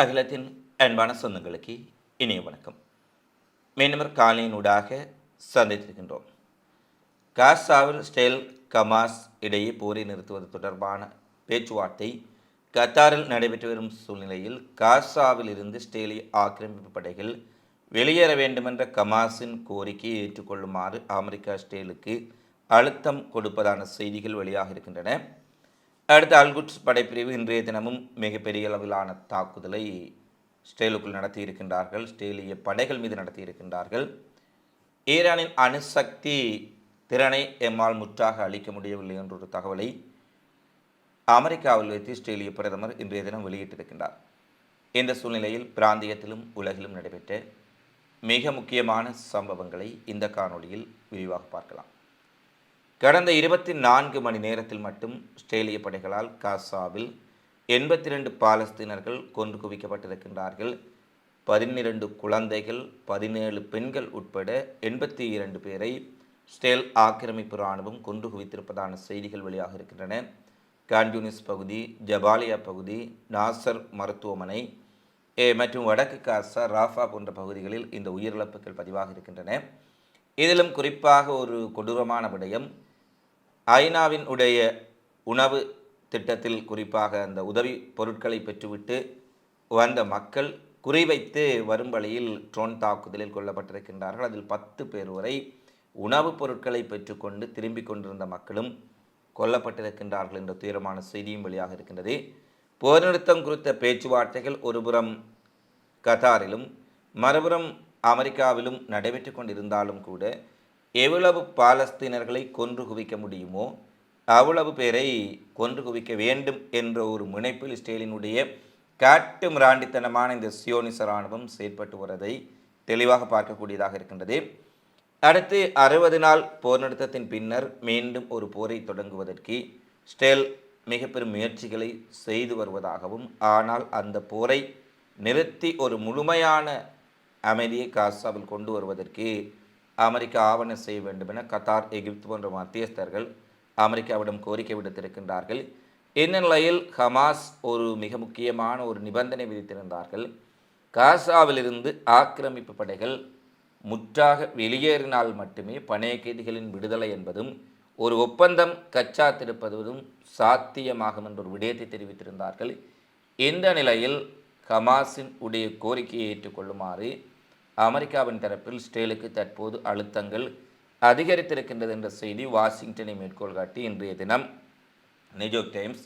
அகிலத்தின் அன்பான சொந்தங்களுக்கு இனிய வணக்கம். மீனவர் காலையினூடாக சந்தித்திருக்கின்றோம். காசாவில் ஸ்டேல் கமாஸ் இடையே போரை நிறுத்துவது தொடர்பான பேச்சுவார்த்தை கத்தாரில் நடைபெற்று வரும் சூழ்நிலையில் காசாவில் இருந்து ஸ்டேலி ஆக்கிரமிப்பு படைகள் வெளியேற வேண்டுமென்ற கமாஸின் கோரிக்கையை ஏற்றுக்கொள்ளுமாறு அமெரிக்கா ஸ்டேலுக்கு அழுத்தம் கொடுப்பதான செய்திகள் வெளியாக இருக்கின்றன அடுத்து அல்குட்ஸ் படைப்பிரிவு இன்றைய தினமும் மிகப்பெரிய அளவிலான தாக்குதலை ஸ்டேலுக்குள் நடத்தியிருக்கின்றார்கள். ஸ்டேலிய படைகள் மீது நடத்தியிருக்கின்றார்கள். ஈரானின் அணுசக்தி திறனை எம்மால் முற்றாக அளிக்க முடியவில்லை என்ற ஒரு தகவலை அமெரிக்காவில் வைத்து இஸ்ரேலிய பிரதமர் இன்றைய தினம் வெளியிட்டிருக்கின்றார். இந்த சூழ்நிலையில் பிராந்தியத்திலும் உலகிலும் நடைபெற்ற மிக முக்கியமான சம்பவங்களை இந்த காணொளியில் விரிவாக பார்க்கலாம். கடந்த இருபத்தி நான்கு மணி நேரத்தில் மட்டும் ஆஸ்திரேலிய படைகளால் காசாவில் எண்பத்தி ரெண்டு பாலஸ்தீனர்கள் கொன்று குவிக்கப்பட்டிருக்கின்றார்கள். பதினிரண்டு குழந்தைகள் பதினேழு பெண்கள் உட்பட எண்பத்தி இரண்டு பேரை ஸ்டேல் ஆக்கிரமிப்பு இராணுவம் கொன்று குவித்திருப்பதான செய்திகள் வெளியாக இருக்கின்றன. கான்யூனிஸ் பகுதி ஜபாலியா பகுதி நாசர் மருத்துவமனை மற்றும் வடக்கு காசா ராஃபா போன்ற பகுதிகளில் இந்த உயிரிழப்புகள் பதிவாக இருக்கின்றன. இதிலும் குறிப்பாக ஒரு கொடூரமான விடயம் ஐநாவின் உடைய உணவு திட்டத்தில் குறிப்பாக அந்த உதவி பொருட்களை பெற்றுவிட்டு வந்த மக்கள் குறிவைத்து வரும் வழியில் ட்ரோன் தாக்குதலில் கொல்லப்பட்டிருக்கின்றார்கள். அதில் பத்து பேர் வரை உணவுப் பொருட்களை பெற்றுக்கொண்டு திரும்பிக் கொண்டிருந்த மக்களும் கொல்லப்பட்டிருக்கின்றார்கள் என்ற துயரமான செய்தியும் வெளியாக இருக்கின்றது. போர் நிறுத்தம் குறித்த பேச்சுவார்த்தைகள் ஒருபுறம் கத்தாரிலும் மறுபுறம் அமெரிக்காவிலும் நடைபெற்று கொண்டிருந்தாலும் கூட எவ்வளவு பாலஸ்தீனர்களை கொன்று குவிக்க முடியுமோ அவ்வளவு பேரை கொன்று குவிக்க வேண்டும் என்ற ஒரு முனைப்பில் ஸ்டேலினுடைய காட்டு மிராண்டித்தனமான இந்த சியோனிச இராணுவம் செயற்பட்டு வருவதை தெளிவாக பார்க்கக்கூடியதாக இருக்கின்றது. அடுத்து அறுபது நாள் போர் நிறுத்தத்தின் பின்னர் மீண்டும் ஒரு போரை தொடங்குவதற்கு ஸ்டேல் மிக பெரும் முயற்சிகளை செய்து வருவதாகவும் ஆனால் அந்த போரை நிறுத்தி ஒரு முழுமையான அமைதியை காசாவில் கொண்டு வருவதற்கு அமெரிக்கா ஆவணம் செய்ய வேண்டும் என கத்தார் எகிப்து போன்ற மத்தியஸ்தர்கள் அமெரிக்காவிடம் கோரிக்கை விடுத்திருக்கின்றார்கள். இந்த நிலையில் ஹமாஸ் ஒரு மிக முக்கியமான ஒரு நிபந்தனை விதித்திருந்தார்கள். காசாவிலிருந்து ஆக்கிரமிப்பு படைகள் முற்றாக வெளியேறினால் மட்டுமே பணைய கைதிகளின் விடுதலை என்பதும் ஒரு ஒப்பந்தம் கச்சாத்திருப்பதும் சாத்தியமாகும் என்ற ஒரு விடயத்தை தெரிவித்திருந்தார்கள். இந்த நிலையில் ஹமாஸின் உடைய கோரிக்கையை ஏற்றுக்கொள்ளுமாறு அமெரிக்காவின் தரப்பில் ஸ்டேலுக்கு தற்போது அழுத்தங்கள் அதிகரித்திருக்கின்றது என்ற செய்தி வாஷிங்டனை மேற்கோள் காட்டி இன்றைய தினம். நியூயார்க் டைம்ஸ்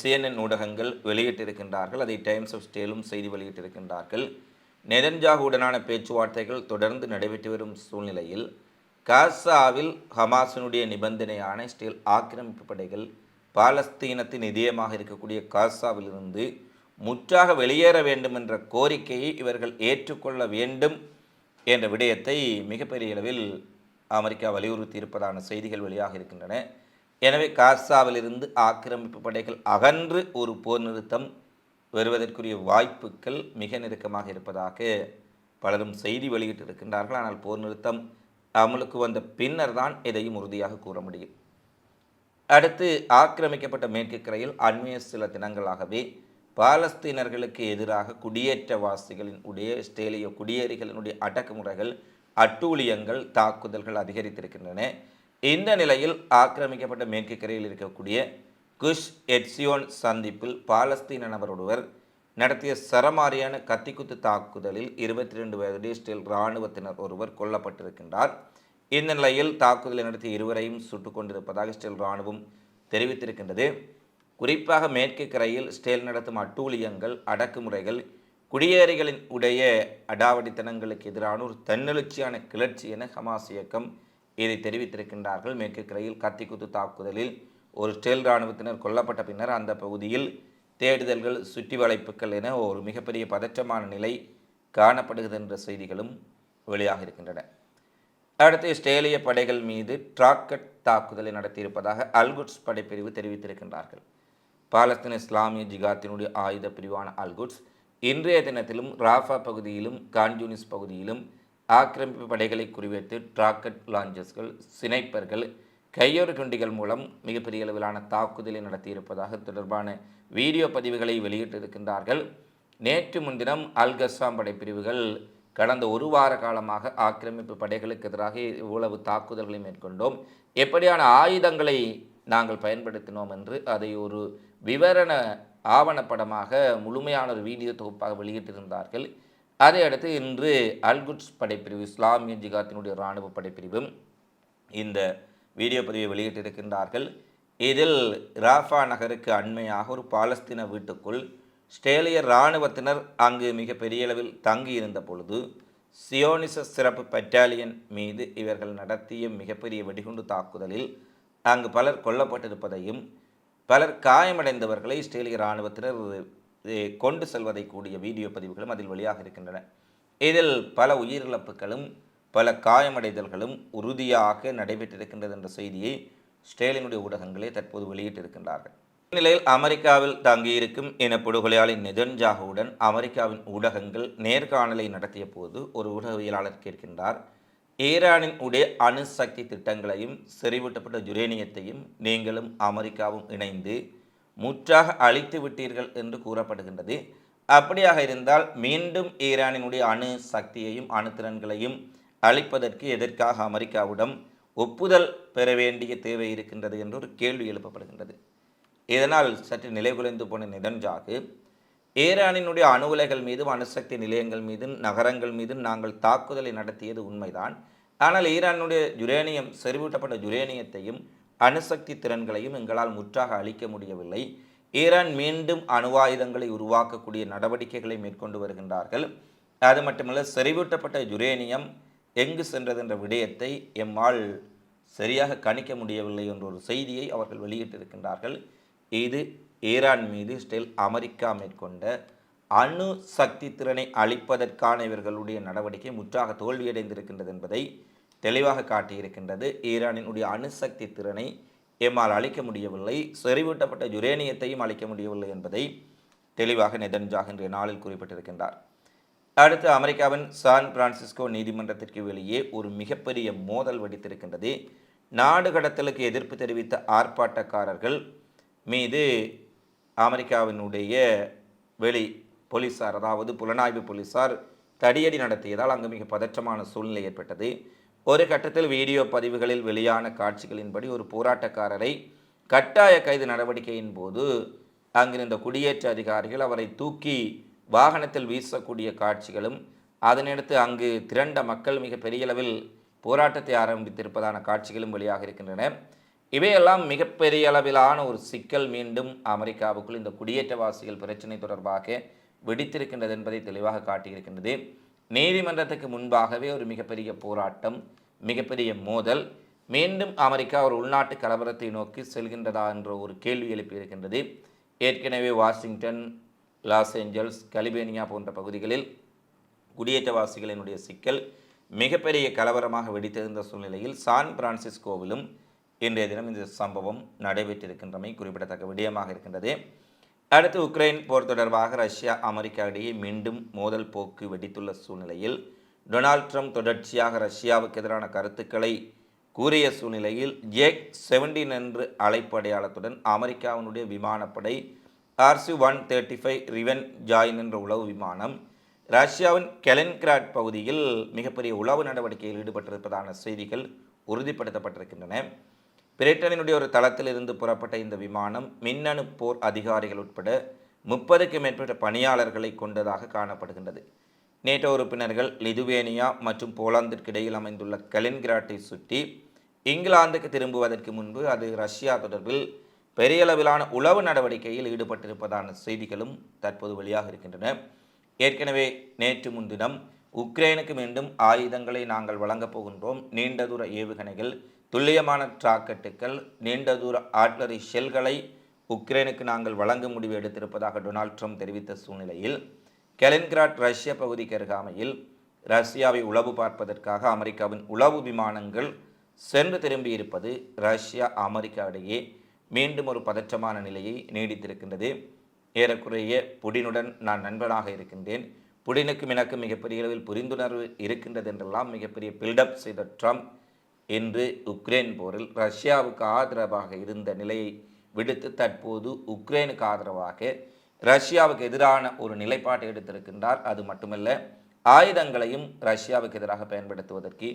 சிஎன்என் ஊடகங்கள் வெளியிட்டிருக்கின்றார்கள். அதை டைம்ஸ் ஆஃப் ஸ்டேலும் செய்தி வெளியிட்டிருக்கின்றார்கள். நெதன்ஜாகுடனான பேச்சுவார்த்தைகள் தொடர்ந்து நடைபெற்று வரும் சூழ்நிலையில் காசாவில் ஹமாஸினுடைய நிபந்தனையான ஸ்டேல் ஆக்கிரமிப்பு படைகள் பாலஸ்தீனத்தின் இதயமாக இருக்கக்கூடிய காசாவிலிருந்து முற்றாக வெளியேற வேண்டும் என்ற கோரிக்கையை இவர்கள் ஏற்றுக்கொள்ள வேண்டும் என்ற விடயத்தை மிகப்பெரிய அளவில் அமெரிக்கா வலியுறுத்தி இருப்பதான செய்திகள் வெளியாக இருக்கின்றன. எனவே காசாவிலிருந்து ஆக்கிரமிப்பு படைகள் அகன்று ஒரு போர் நிறுத்தம் வருவதற்குரிய வாய்ப்புகள் மிக நெருக்கமாக இருப்பதாக பலரும் செய்தி வெளியிட்டிருக்கின்றார்கள். ஆனால் போர் நிறுத்தம் அமலுக்கு வந்த பின்னர் தான் எதையும் உறுதியாக கூற முடியும். அடுத்து ஆக்கிரமிக்கப்பட்ட மேற்கு கரையில் அண்மைய சில தினங்களாகவே பாலஸ்தீனர்களுக்கு எதிராக குடியேற்றவாசிகளின் உடைய இஸ்ரேலிய குடியேறிகளினுடைய அடக்குமுறைகள் அட்டூழியங்கள் தாக்குதல்கள் அதிகரித்திருக்கின்றன. இந்த நிலையில் ஆக்கிரமிக்கப்பட்ட மேற்கு கரையில் இருக்கக்கூடிய குஷ் எட்சியோன் சந்திப்பில் பாலஸ்தீன நபர் ஒருவர் நடத்திய சரமாரியான கத்திக்குத்து தாக்குதலில் இருபத்தி ரெண்டு வயது இஸ்ரேல் இராணுவத்தினர் ஒருவர் கொல்லப்பட்டிருக்கின்றார். இந்த நிலையில் தாக்குதலை நடத்திய இருவரையும் சுட்டுக் கொண்டிருப்பதாக இஸ்ரேல் இராணுவம் தெரிவித்திருக்கின்றது. குறிப்பாக மேற்கு கரையில் ஸ்டேல் நடத்தும் அட்டூழியங்கள் அடக்குமுறைகள் குடியேறிகளின் உடைய அடாவடித்தனங்களுக்கு எதிரான ஒரு தன்னெழுச்சியான கிளர்ச்சி என ஹமாஸ் இயக்கம் இதை தெரிவித்திருக்கின்றார்கள். மேற்கு கரையில் கத்திக்குத்து தாக்குதலில் ஒரு ஸ்டேல் இராணுவத்தினர் கொல்லப்பட்ட பின்னர் அந்த பகுதியில் தேடுதல்கள் சுற்றி வளைப்புகள் என ஒரு மிகப்பெரிய பதற்றமான நிலை காணப்படுகிறது என்ற செய்திகளும் வெளியாக இருக்கின்றன. அடுத்து இஸ்ரேலிய படைகள் மீது டிராக்கட் தாக்குதலை நடத்தியிருப்பதாக அல்குட்ஸ் படைப்பிரிவு தெரிவித்திருக்கின்றார்கள். பாலஸ்தீன இஸ்லாமிய ஜிகாத்தினுடைய ஆயுத பிரிவான அல்குட்ஸ் இன்றைய தினத்திலும் ராஃபா பகுதியிலும் கான்ஜூனிஸ் பகுதியிலும் ஆக்கிரமிப்பு படைகளை குறிவைத்து ட்ராக்கெட் லாஞ்சஸ்கள் சினைப்பர்கள் கையொரு குண்டிகள் மூலம் மிகப்பெரிய அளவிலான தாக்குதலை நடத்தியிருப்பதாக தொடர்பான வீடியோ பதிவுகளை வெளியிட்டிருக்கின்றார்கள். நேற்று முன்தினம் அல்கஸ்வாம் படைப்பிரிவுகள் கடந்த ஒரு வார காலமாக ஆக்கிரமிப்பு படைகளுக்கு எதிராக இவ்வளவு தாக்குதல்களை மேற்கொண்டோம். எப்படியான ஆயுதங்களை நாங்கள் பயன்படுத்தினோம் என்று அதை ஒரு விவரண ஆவணப்படமாக முழுமையான ஒரு வீடியோ தொகுப்பாக வெளியிட்டிருந்தார்கள். அதை அடுத்து இன்று அல்குட்ஸ் படைப்பிரிவு இஸ்லாமிய ஜிகாத்தினுடைய இராணுவ படைப்பிரிவும் இந்த வீடியோ பதிவை வெளியிட்டிருக்கின்றார்கள். இதில் ராஃபா நகருக்கு அண்மையாக ஒரு பாலஸ்தீன வீட்டுக்குள் ஸ்டேலிய இராணுவத்தினர் அங்கு மிக பெரிய அளவில் தங்கியிருந்த பொழுது சியோனிச சிறப்பு பெட்டாலியன் மீது இவர்கள் நடத்திய மிகப்பெரிய வெடிகுண்டு தாக்குதலில் அங்கு பலர் கொல்லப்பட்டிருப்பதையும் பலர் காயமடைந்தவர்களை இஸ்ரேலிய இராணுவத்தினர் கொண்டு செல்வதை கூடிய வீடியோ பதிவுகளும் அதில் வெளியாக இருக்கின்றன. இதில் பல உயிரிழப்புகளும் பல காயமடைதல்களும் உறுதியாக நடைபெற்றிருக்கின்றது என்ற செய்தியை ஸ்டேலினுடைய ஊடகங்களே தற்போது வெளியிட்டிருக்கின்றார்கள். இந்நிலையில் அமெரிக்காவில் தங்கியிருக்கும் இனப்படுகொலையாளி நிதன்ஜாகுடன் அமெரிக்காவின் ஊடகங்கள் நேர்காணலை நடத்திய போது ஒரு ஊடகவியலாளர் கேட்கின்றார் ஈரானின் உடைய அணுசக்தி திட்டங்களையும் செறிவூட்டப்பட்ட யுரேனியத்தையும் நீங்களும் அமெரிக்காவும் இணைந்து முற்றாக அழித்து விட்டீர்கள் என்று கூறப்படுகின்றது. அப்படியாக இருந்தால் மீண்டும் ஈரானினுடைய அணு சக்தியையும் அணுத்திறன்களையும் அழிப்பதற்கு எதற்காக அமெரிக்காவிடம் ஒப்புதல் பெற வேண்டிய தேவை இருக்கின்றது என்று ஒரு கேள்வி எழுப்பப்படுகின்றது. இதனால் சற்று நிலைகுலைந்து போன நிதன்ஜாகு ஈரானினுடைய அணு உலைகள் மீதும் அணுசக்தி நிலையங்கள் மீதும் நகரங்கள் மீதும் நாங்கள் தாக்குதலை நடத்தியது உண்மைதான். ஆனால் ஈரானுடைய யுரேனியம் செறிவூட்டப்பட்ட யுரேனியத்தையும் அணுசக்தி திறன்களையும் எங்களால் முற்றாக அழிக்க முடியவில்லை. ஈரான் மீண்டும் அணுவாயுதங்களை உருவாக்கக்கூடிய நடவடிக்கைகளை மேற்கொண்டு வருகின்றார்கள். அது மட்டுமல்ல செறிவூட்டப்பட்ட யுரேனியம் எங்கு சென்றது என்ற விடயத்தை எம்மால் சரியாக கணிக்க முடியவில்லை என்ற ஒரு செய்தியை அவர்கள் வெளியிட்டிருக்கின்றார்கள். இது ஈரான் மீது ஸ்டில் அமெரிக்கா மேற்கொண்ட அணு சக்தி திறனை அளிப்பதற்கான இவர்களுடைய நடவடிக்கை முற்றாக தோல்வியடைந்திருக்கின்றது என்பதை தெளிவாக காட்டியிருக்கின்றது. ஈரானினுடைய அணுசக்தி திறனை எம்மால் அழிக்க முடியவில்லை. செறிவூட்டப்பட்ட யுரேனியத்தையும் அழிக்க முடியவில்லை என்பதை தெளிவாக நெதன்ஜாக் இன்றைய நாளில் குறிப்பிட்டிருக்கின்றார். அடுத்து அமெரிக்காவின் சான் பிரான்சிஸ்கோ நீதிமன்றத்திற்கு வெளியே ஒரு மிகப்பெரிய மோதல் வெடித்திருக்கின்றது. நாடு கடத்தலுக்கு எதிர்ப்பு தெரிவித்த ஆர்ப்பாட்டக்காரர்கள் மீது அமெரிக்காவினுடைய வெளி போலீசார் அதாவது புலனாய்வு போலீசார் தடியடி நடத்தியதால் அங்கு மிக பதற்றமான சூழ்நிலை ஏற்பட்டது. ஒரு கட்டத்தில் வீடியோ பதிவுகளில் வெளியான காட்சிகளின்படி ஒரு போராட்டக்காரரை கட்டாய கைது நடவடிக்கையின் போது அங்கிருந்த குடியேற்ற அதிகாரிகள் அவரை தூக்கி வாகனத்தில் வீசக்கூடிய காட்சிகளும் அதனையடுத்து அங்கு திரண்ட மக்கள் மிக பெரிய அளவில் போராட்டத்தை ஆரம்பித்திருப்பதான காட்சிகளும் வெளியாக இருக்கின்றன. இவையெல்லாம் மிகப்பெரிய அளவிலான ஒரு சிக்கல் மீண்டும் அமெரிக்காவுக்குள் இந்த குடியேற்றவாசிகள் பிரச்சனை தொடர்பாக வெடித்திருக்கின்றது என்பதை தெளிவாக காட்டியிருக்கின்றது. நீதிமன்றத்துக்கு முன்பாகவே ஒரு மிகப்பெரிய போராட்டம் மிகப்பெரிய மோதல். மீண்டும் அமெரிக்கா ஒரு உள்நாட்டு கலவரத்தை நோக்கி செல்கின்றதா என்ற ஒரு கேள்வி எழுப்பியிருக்கின்றது. ஏற்கனவே வாஷிங்டன் லாஸ் ஏஞ்சல்ஸ் கலிபேனியா போன்ற பகுதிகளில் குடியேற்றவாசிகளினுடைய சிக்கல் மிகப்பெரிய கலவரமாக வெடித்திருந்த சூழ்நிலையில் சான் பிரான்சிஸ்கோவிலும் இன்றைய தினம் இந்த சம்பவம் நடைபெற்றிருக்கின்றமை குறிப்பிடத்தக்க விடயமாக இருக்கின்றது. அடுத்து உக்ரைன் போர் தொடர்பாக ரஷ்யா அமெரிக்கா இடையே மீண்டும் மோதல் போக்கு வெடித்துள்ள சூழ்நிலையில் டொனால்ட் ட்ரம்ப் தொடர்ச்சியாக ரஷ்யாவுக்கு எதிரான கருத்துக்களை கூறிய சூழ்நிலையில் ஜேக் செவன்டீன் என்று அழைப்பு அடையாளத்துடன் அமெரிக்காவினுடைய விமானப்படை RC one thirty five rivet joint என்ற உளவு விமானம் ரஷ்யாவின் கெலன்கிராட் பகுதியில் மிகப்பெரிய உளவு நடவடிக்கையில் ஈடுபட்டிருப்பதான செய்திகள் உறுதிப்படுத்தப்பட்டிருக்கின்றன. பிரிட்டனினுடைய ஒரு தளத்திலிருந்து புறப்பட்ட இந்த விமானம் மின்னணு போர் அதிகாரிகள் உட்பட முப்பதுக்கு மேற்பட்ட பணியாளர்களை கொண்டதாக காணப்படுகின்றது. நேட்டோ உறுப்பினர்கள் லிதுவேனியா மற்றும் போலாந்திற்கு இடையில் அமைந்துள்ள கலின்கிராட்டை சுற்றி இங்கிலாந்துக்கு திரும்புவதற்கு முன்பு அது ரஷ்யா தொடர்பில் பெரிய அளவிலான உளவு நடவடிக்கையில் ஈடுபட்டிருப்பதான செய்திகளும் தற்போது வெளியாக இருக்கின்றன. ஏற்கனவே நேற்று முன்தினம் உக்ரைனுக்கு மீண்டும் ஆயுதங்களை நாங்கள் வழங்கப் போகின்றோம். நீண்ட தூர ஏவுகணைகள் துல்லியமான டிராக்கெட்டுகள் நீண்ட தூர ஆட்லரி ஷெல்களை உக்ரைனுக்கு நாங்கள் வழங்க முடிவு எடுத்திருப்பதாக டொனால்ட் ட்ரம்ப் தெரிவித்த சூழ்நிலையில் கெலின்கிராட் ரஷ்ய பகுதிக்கு அருகாமையில் ரஷ்யாவை உளவு பார்ப்பதற்காக அமெரிக்காவின் உளவு விமானங்கள் சென்று திரும்பியிருப்பது ரஷ்யா அமெரிக்கா இடையே மீண்டும் ஒரு பதற்றமான நிலையை நீடித்திருக்கின்றது. ஏறக்குறைய புடினுடன் நான் நண்பனாக இருக்கின்றேன். புடினுக்கும் எனக்கு மிகப்பெரிய அளவில் புரிந்துணர்வு இருக்கின்றது என்றெல்லாம் மிகப்பெரிய பில்டப் செய்த ட்ரம்ப் இன்று உக்ரைன் போரில் ரஷ்யாவுக்கு ஆதரவாக இருந்த நிலையை விடுத்து தற்போது உக்ரைனுக்கு ஆதரவாக ரஷ்யாவுக்கு எதிரான ஒரு நிலைப்பாட்டை எடுத்திருக்கின்றார். அது மட்டுமல்ல ஆயுதங்களையும் ரஷ்யாவுக்கு எதிராக பயன்படுத்துவதற்கு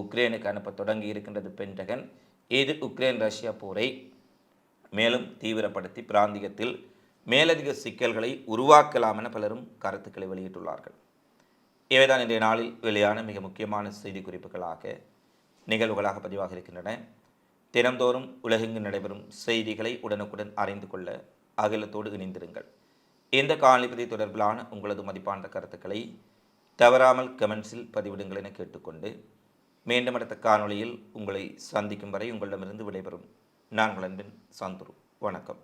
உக்ரைனுக்கு அனுப்ப தொடங்கி இருக்கின்றது பென்டகன். இது உக்ரைன் ரஷ்யா போரை மேலும் தீவிரப்படுத்தி பிராந்தியத்தில் மேலதிக சிக்கல்களை உருவாக்கலாம் என பலரும் கருத்துக்களை வெளியிட்டுள்ளார்கள். இவைதான் இன்றைய நாளில் வெளியான மிக முக்கியமான செய்தி குறிப்புகளாக நிகழ்வுகளாக பதிவாக இருக்கின்றன. தினந்தோறும் உலகெங்கு நடைபெறும் செய்திகளை உடனுக்குடன் அறிந்து கொள்ள அகிலத்தோடு இணைந்திருங்கள். இந்த காணொலி தொடர்பிலான உங்களது மதிப்பான கருத்துக்களை தவறாமல் கமெண்ட்ஸில் பதிவிடுங்கள் என கேட்டுக்கொண்டு மீண்டும் அடுத்த காணொளியில் உங்களை சந்திக்கும் வரை உங்களிடமிருந்து விடைபெறும். நான் உங்கள் அன்பின் சந்துரு. வணக்கம்.